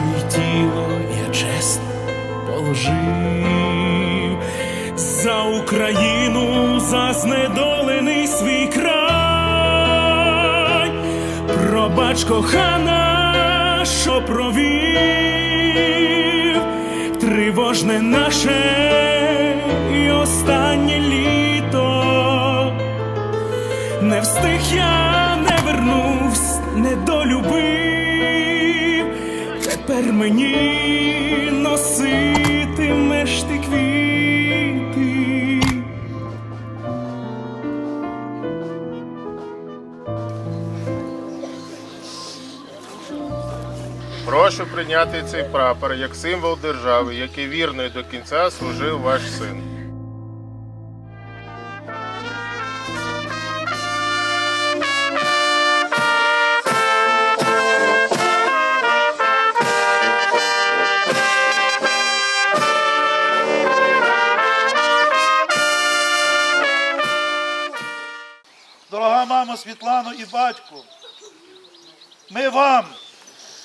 душу, і тіло я чесно положив. За Україну, за знедолений свій край, пробач кохана, що провів, тривожне наше і останнє літо. Не встиг я, Прошу прийняти цей прапор як символ держави, який вірно і до кінця служив ваш син. Дорога мама Світлано і батько, ми вам,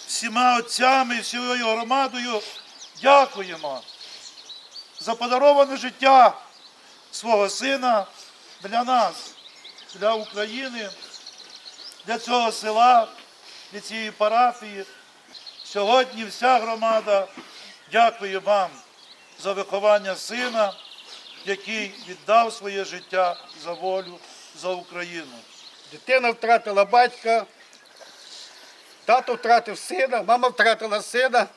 всіма отцями всією громадою, дякуємо за подароване життя свого сина для нас, для України, для цього села, для цієї парафії. Сьогодні вся громада дякує вам за виховання сина, який віддав своє життя за волю, за Україну. Дитина втратила батька, тато втратив сина, мама втратила сина,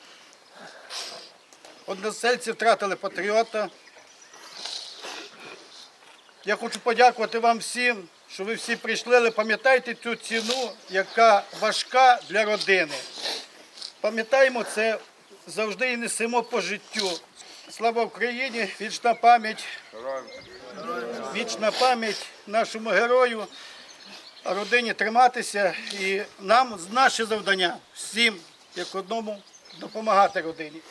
односельці втратили патріота. Я хочу подякувати вам всім, що ви всі прийшли, але пам'ятайте цю ціну, яка важка для родини. Пам'ятаємо це завжди і несемо по життю. Слава Україні! Вічна пам'ять Вічна пам'ять нашому герою, родині триматися. І нам наше завдання всім, як одному, допомагати родині.